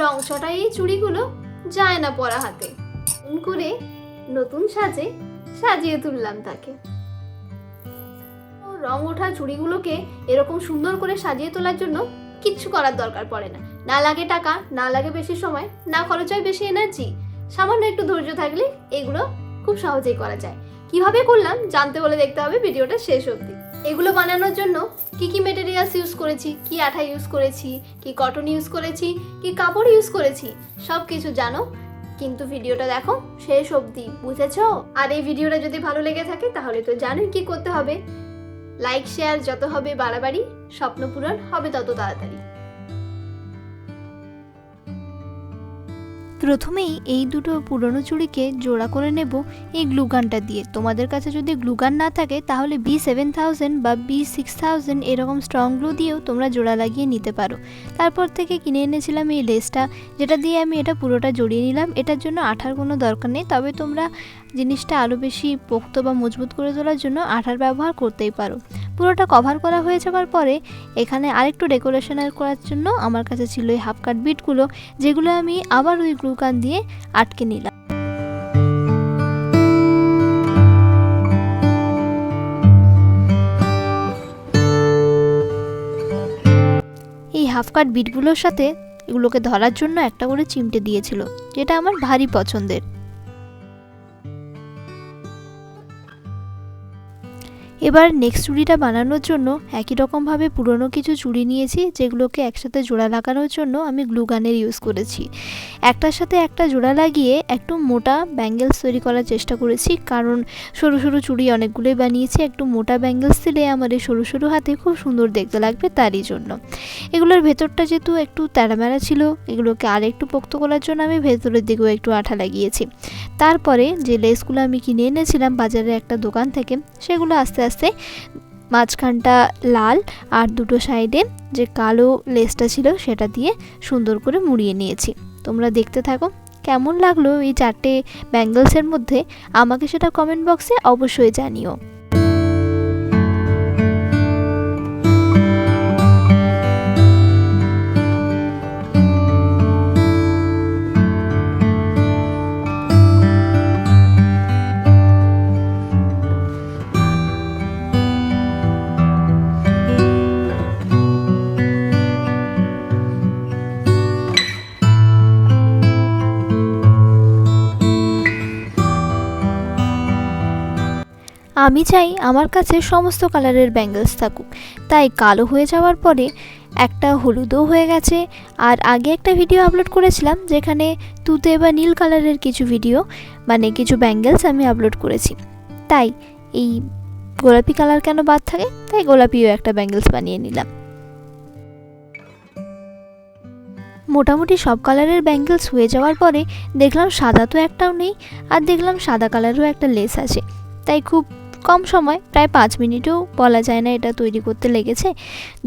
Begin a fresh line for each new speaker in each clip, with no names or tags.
রং চটা এই চুড়িগুলো যায় না পরা হাতে। করে নতুন সাজে সাজিয়ে তুললাম তাকে। রং ওঠা চুড়িগুলোকে এরকম সুন্দর করে সাজিয়ে তোলার জন্য কিচ্ছু করার দরকার পড়ে না। না লাগে টাকা, না লাগে বেশি সময়, না খরচ হয় বেশি এনার্জি সামান্য একটু ধৈর্য থাকলে এগুলো খুব সহজেই করা যায়। কীভাবে করলাম জানতে বলে দেখতে হবে ভিডিওটা শেষ অবধি। এগুলো বানানোর জন্য কি কি মেটেরিয়ালস ইউজ করেছি, কি আঠা ইউজ করেছি, কি কটন ইউজ করেছি, কি কাপড় ইউজ করেছি সব কিছু জানো। কিন্তু ভিডিওটা দেখো, শেষ অবধি, বুঝেছ? আর এই ভিডিওটা যদি ভালো লেগে থাকে, তাহলে তো জানোই কি করতে হবে। লাইক শেয়ার যত হবে বাড়াবাড়ি, স্বপ্ন পূরণ হবে তত তাড়াতাড়ি।
প্রথমেই এই দুটো পুরনো চুড়িকে জোড়া করে নেব এই গ্লুগানটা দিয়ে। তোমাদের কাছে যদি গ্লুগান না থাকে, তাহলে বি সেভেন থাউজেন্ড বা বি সিক্স থাউজেন্ড এরকম স্ট্রং গ্লু দিয়েও তোমরা জোড়া লাগিয়ে নিতে পারো। তারপর থেকে কিনে এনেছিলাম এই লেসটা, যেটা দিয়ে আমি এটা পুরোটা জড়িয়ে নিলাম। এটার জন্য আঠার কোনো দরকার নেই, তবে তোমরা জিনিসটা আরও বেশি পোক্ত বা মজবুত করে তোলার জন্য আঠার ব্যবহার করতেই পারো। পুরোটা কভার করা হয়ে যাওয়ার পরে এখানে আরেকটু ডেকোরেশনের করার জন্য আমার কাছে ছিল এই হাফ কাট বিটগুলো যেগুলো আমি আবার ওই গ্লুকান দিয়ে আটকে নিলাম। এই হাফ কাট বিটগুলোর সাথে এগুলোকে ধরার জন্য একটা করে চিমটে দিয়েছিল, যেটা আমার ভারী পছন্দের। এবার নেক্সট চুড়িটা বানানোর জন্য একই রকমভাবে পুরনো কিছু চুড়ি নিয়েছি, যেগুলোকে একসাথে জোড়া লাগানোর জন্য আমি গ্লুগানের ইউজ করেছি। একটার সাথে একটা জোড়া লাগিয়ে একটু মোটা ব্যাঙ্গেলস তৈরি করার চেষ্টা করেছি, কারণ সরু সরু চুড়ি অনেকগুলোই বানিয়েছি, একটু মোটা ব্যাঙ্গেলস দিলে আমার সরু সরু হাতে খুব সুন্দর দেখতে লাগবে তারই জন্য। এগুলোর ভেতরটা যেহেতু একটু তেড়ামেড়া ছিল, এগুলোকে আর একটু পোক্ত করার জন্য আমি ভেতরের দিকেও একটু আঠা লাগিয়েছি। তারপরে যে লেসগুলো আমি কিনে এনেছিলাম বাজারে একটা দোকান থেকে, সেগুলো আস্তে আস্তে মাঝখানটা লাল আর দুটো সাইডে যে কালো লেসটা ছিল সেটা দিয়ে সুন্দর করে মুড়িয়ে নিয়েছি। তোমরা দেখতে থাকো, কেমন লাগল এই চারটে ব্যাঙ্গলসের মধ্যে? আমাকে সেটা কমেন্ট বক্সে অবশ্যই জানিও। আমি চাই আমার কাছে সমস্ত কালারের ব্যাঙ্গেলস থাকুক। তাই কালো হয়ে যাওয়ার পরে একটা হলুদও হয়ে গেছে। আর আগে একটা ভিডিও আপলোড করেছিলাম, যেখানে তুতে বা নীল কালারের কিছু ভিডিও মানে কিছু ব্যাঙ্গেলস আমি আপলোড করেছি। তাই এই গোলাপি কালার কেন বাদ থাকে? তাই গোলাপিও একটা ব্যাঙ্গেলস বানিয়ে নিলাম। মোটামুটি সব কালারের ব্যাঙ্গেলস হয়ে যাওয়ার পরে দেখলাম সাদা তো একটাও নেই, আর দেখলাম সাদা কালারও একটা লেস আছে। তাই খুব কম সময়, প্রায় পাঁচ মিনিটও বলা যায় না এটা তৈরি করতে লেগেছে।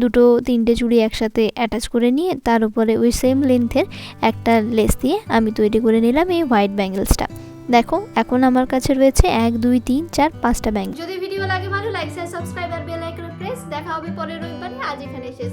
দুটো, তিনটে চুড়ি একসাথে অ্যাটাচ করে নিয়ে তার উপরে ওই সেম লেন্থের একটা লেস দিয়ে আমি তৈরি করে নিলাম এই হোয়াইট ব্যাঙ্গেলসটা দেখো, এখন আমার কাছে রয়েছে এক, দুই, তিন, চার, পাঁচটা ব্যাঙ্গেল
যদি ভিডিও লাগে ভালো লাইক শেয়ার সাবস্ক্রাইব আর বেল আইকনে প্রেস দেখা হবে পরের রবিবারে। আজ এখানে শেষ।